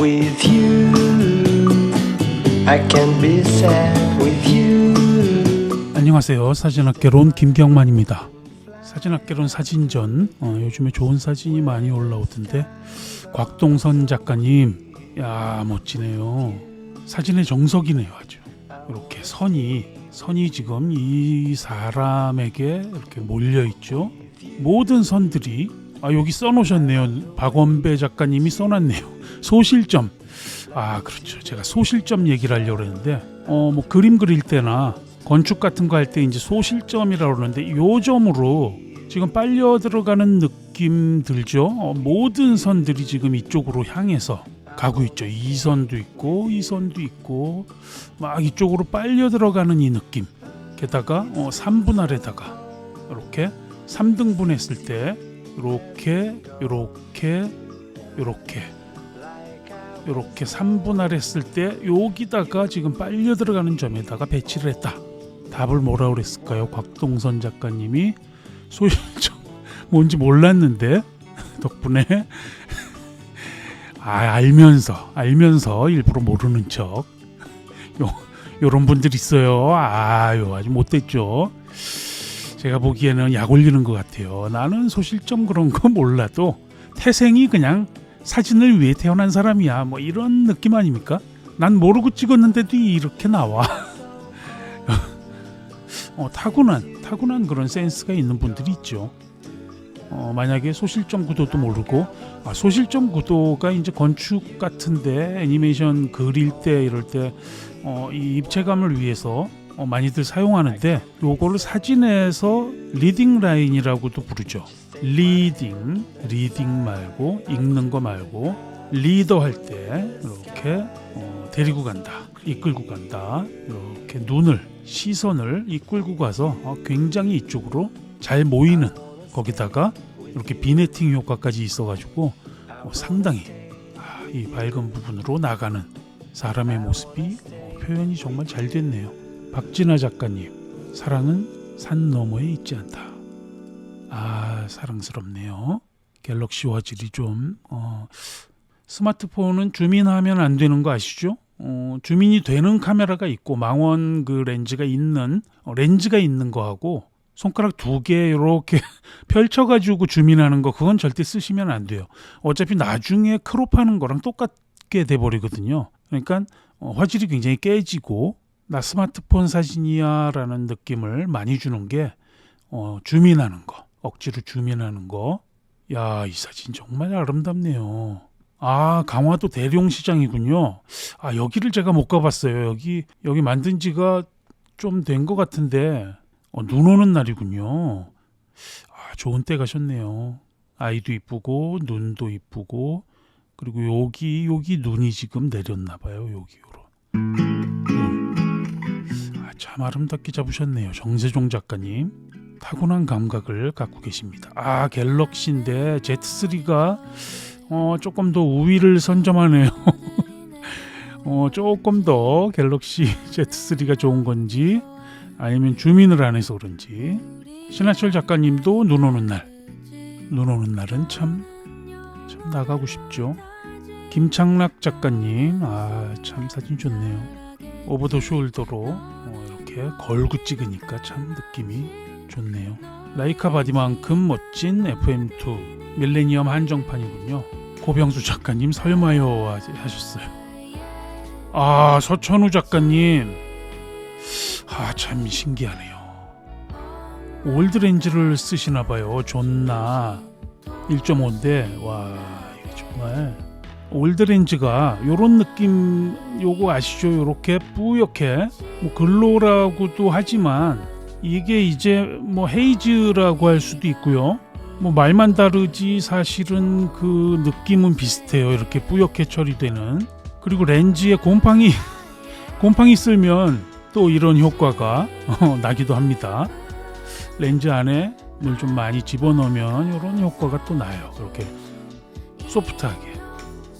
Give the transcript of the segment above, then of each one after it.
with you. I can be sad with you. 안녕하세요. 사진학개론 김경만입니다. 사진학개론 사진전 어, 요즘에 좋은 사진이 많이 올라오던데 곽동선 작가님 야 멋지네요. 사진의 정석이네요 아주. 이렇게 선이 선이 지금 이 사람에게 이렇게 몰려 있죠. 모든 선들이 아 여기 써놓으셨네요. 박원배 작가님이 써놨네요. 소실점. 아 그렇죠. 제가 소실점 얘기를 하려고 했는데 어 뭐 그림 그릴 때나 건축 같은 거 할 때 이제 소실점이라고 그러는데 요 점으로 지금 빨려 들어가는 느낌 들죠. 어, 모든 선들이 지금 이쪽으로 향해서 가고 있죠. 이 선도 있고 이 선도 있고 막 이쪽으로 빨려 들어가는 이 느낌. 게다가 어, 3분할에다가 이렇게 3등분 했을 때 이렇게 이렇게 이렇게 이렇게 3분할 했을 때 여기다가 지금 빨려 들어가는 점에다가 배치를 했다. 답을 뭐라 그랬을까요? 곽동선 작가님이 소실점 뭔지 몰랐는데 덕분에 아 알면서 알면서 일부러 모르는 척 요, 요런 분들 있어요. 아유 아주 못됐죠. 제가 보기에는 약 올리는 것 같아요. 나는 소실점 그런 거 몰라도 태생이 그냥 사진을 위해 태어난 사람이야. 뭐 이런 느낌 아닙니까? 난 모르고 찍었는데도 이렇게 나와. 어, 타고난 타고난 그런 센스가 있는 분들이 있죠. 어, 만약에 소실점 구도도 모르고 아, 소실점 구도가 이제 건축 같은데 애니메이션 그릴 때 이럴 때 어, 이 입체감을 위해서 어, 많이들 사용하는데 요거를 사진에서 리딩 라인이라고도 부르죠. 리딩, 리딩 말고 읽는 거 말고 리더 할 때 이렇게 어, 데리고 간다, 이끌고 간다. 이렇게 눈을 시선을 이끌고 가서 어, 굉장히 이쪽으로 잘 모이는 거기다가 이렇게 비네팅 효과까지 있어가지고 어, 상당히 아, 이 밝은 부분으로 나가는 사람의 모습이 어, 표현이 정말 잘 됐네요. 박진아 작가님, 사랑은 산 너머에 있지 않다. 아 사랑스럽네요. 갤럭시 화질이 좀 어, 스마트폰은 주민하면 안 되는 거 아시죠? 어, 주민이 되는 카메라가 있고 망원 그 렌즈가 있는 어, 렌즈가 있는 거하고 손가락 두 개 이렇게 펼쳐가지고 주민하는 거 그건 절대 쓰시면 안 돼요. 어차피 나중에 크롭하는 거랑 똑같게 돼 버리거든요. 그러니까 어, 화질이 굉장히 깨지고 나 스마트폰 사진이야라는 느낌을 많이 주는 게 어, 주민하는 거 억지로 주민하는 거. 야 이 사진 정말 아름답네요. 아 강화도 대룡시장이군요. 아 여기를 제가 못 가봤어요. 여기 여기 만든 지가 좀 된 것 같은데 어, 눈 오는 날이군요. 아 좋은 때 가셨네요. 아이도 이쁘고 눈도 이쁘고 그리고 여기 여기 눈이 지금 내렸나 봐요. 여기로. 눈. 아, 참 아름답게 잡으셨네요. 정세종 작가님. 타고난 감각을 갖고 계십니다. 아 갤럭시인데 Z3가 어, 조금 더 우위를 선점하네요. 어, 조금 더 갤럭시 Z3가 좋은 건지 아니면 주민을 안 해서 그런지 신하철 작가님도 눈 오는 날, 눈 오는 날은 참, 참 나가고 싶죠. 김창락 작가님, 아, 참 사진 좋네요. 오버 더 숄더로 어, 이렇게 걸고 찍으니까 참 느낌이 좋네요. 라이카 바디만큼 멋진 FM2 밀레니엄 한정판이군요. 고병수 작가님 설마요 하셨어요. 아 서천우 작가님 아 참 신기하네요. 올드 렌즈를 쓰시나 봐요. 존나 1.5인데 와 이거 정말 올드 렌즈가 요런 느낌 요거 아시죠? 요렇게 뿌옇게 뭐 글로라고도 하지만 이게 이제 뭐 헤이즈라고 할 수도 있고요. 뭐 말만 다르지 사실은 그 느낌은 비슷해요. 이렇게 뿌옇게 처리되는. 그리고 렌즈에 곰팡이 곰팡이 쓸면 또 이런 효과가 어, 나기도 합니다. 렌즈 안에 물 좀 많이 집어넣으면 이런 효과가 또 나요. 이렇게 소프트하게.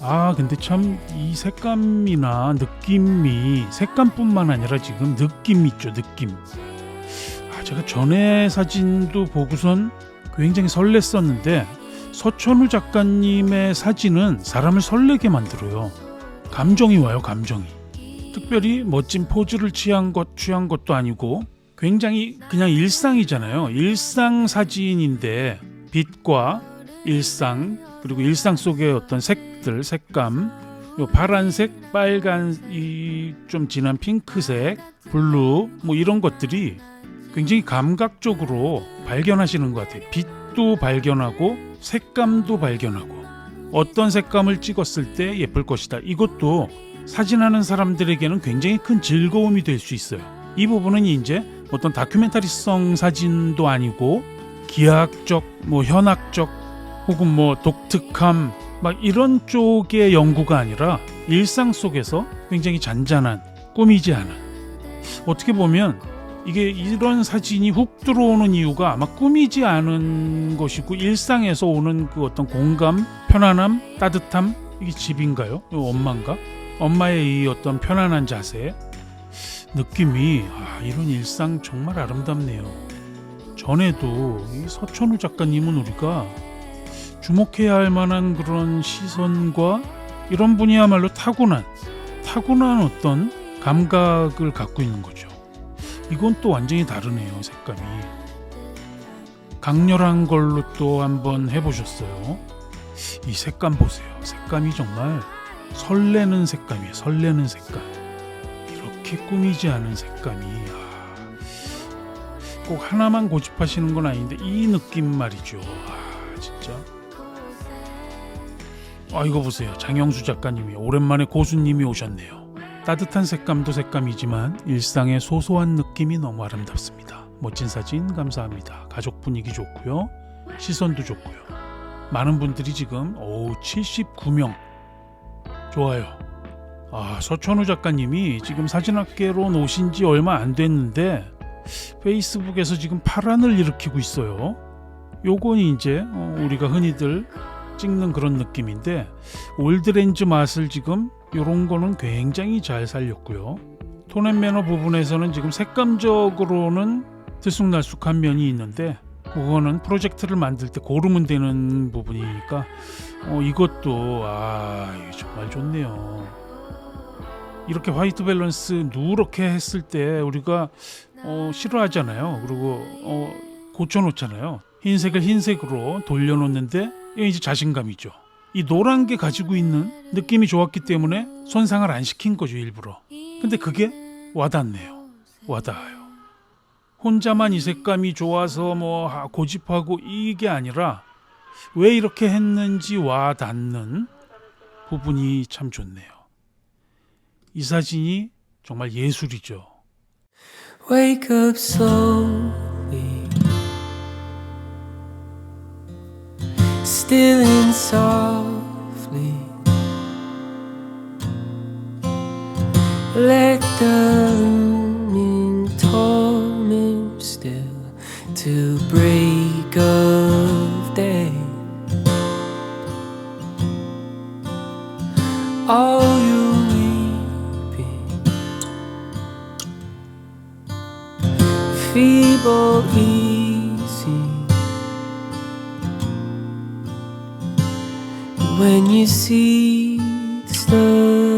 아 근데 참 이 색감이나 느낌이 색감뿐만 아니라 지금 느낌 있죠 느낌. 아, 제가 전에 사진도 보고선 굉장히 설렜었는데 서천우 작가님의 사진은 사람을 설레게 만들어요. 감정이 와요, 감정이. 특별히 멋진 포즈를 취한 것 취한 것도 아니고 굉장히 그냥 일상이잖아요. 일상 사진인데 빛과 일상 그리고 일상 속의 어떤 색 들, 색감, 요 파란색, 빨간 이 좀 진한 핑크색, 블루 뭐 이런 것들이 굉장히 감각적으로 발견하시는 것 같아요. 빛도 발견하고 색감도 발견하고 어떤 색감을 찍었을 때 예쁠 것이다. 이것도 사진하는 사람들에게는 굉장히 큰 즐거움이 될 수 있어요. 이 부분은 이제 어떤 다큐멘터리성 사진도 아니고 기하학적, 뭐 현학적 혹은 뭐 독특함 막 이런 쪽의 연구가 아니라 일상 속에서 굉장히 잔잔한 꾸미지 않은 어떻게 보면 이게 이런 사진이 훅 들어오는 이유가 아마 꾸미지 않은 것이고 일상에서 오는 그 어떤 공감, 편안함, 따뜻함 이게 집인가요? 엄마인가? 엄마의 이 어떤 편안한 자세 느낌이 아, 이런 일상 정말 아름답네요. 전에도 이 서천우 작가님은 우리가 주목해야 할 만한 그런 시선과 이런 분이야말로 타고난 타고난 어떤 감각을 갖고 있는 거죠. 이건 또 완전히 다르네요, 색감이. 강렬한 걸로 또 한번 해보셨어요. 이 색감 보세요. 색감이 정말 설레는 색감이에요. 설레는 색감. 이렇게 꾸미지 않은 색감이 아, 꼭 하나만 고집하시는 건 아닌데 이 느낌 말이죠. 아, 진짜. 아 이거 보세요. 장영수 작가님이 오랜만에 고수님이 오셨네요. 따뜻한 색감도 색감이지만 일상의 소소한 느낌이 너무 아름답습니다. 멋진 사진 감사합니다. 가족 분위기 좋고요. 시선도 좋고요. 많은 분들이 지금 오 79명 좋아요. 아 서천우 작가님이 지금 사진학계로 오신 지 얼마 안 됐는데 페이스북에서 지금 파란을 일으키고 있어요. 요건 이제 어, 우리가 흔히들 찍는 그런 느낌인데 올드렌즈 맛을 지금 요런 거는 굉장히 잘 살렸고요. 톤앤매너 부분에서는 지금 색감적으로는 들쑥날쑥한 면이 있는데 그거는 프로젝트를 만들 때 고르면 되는 부분이니까 어, 이것도 아 정말 좋네요. 이렇게 화이트 밸런스 누렇게 했을 때 우리가 어, 싫어하잖아요. 그리고 어, 고쳐놓잖아요. 흰색을 흰색으로 돌려놓는데 이제 자신감이죠. 이 노란 게 가지고 있는 느낌이 좋았기 때문에 손상을 안 시킨 거죠 일부러. 근데 그게 와닿네요. 와닿아요. 혼자만 이 색감이 좋아서 뭐 하- 고집하고 이게 아니라 왜 이렇게 했는지 와닿는 부분이 참 좋네요. 이 사진이 정말 예술이죠. Wake up slowly, stealing softly. Let the looming torment still to break of day. All you weeping feeble easy when you see the stars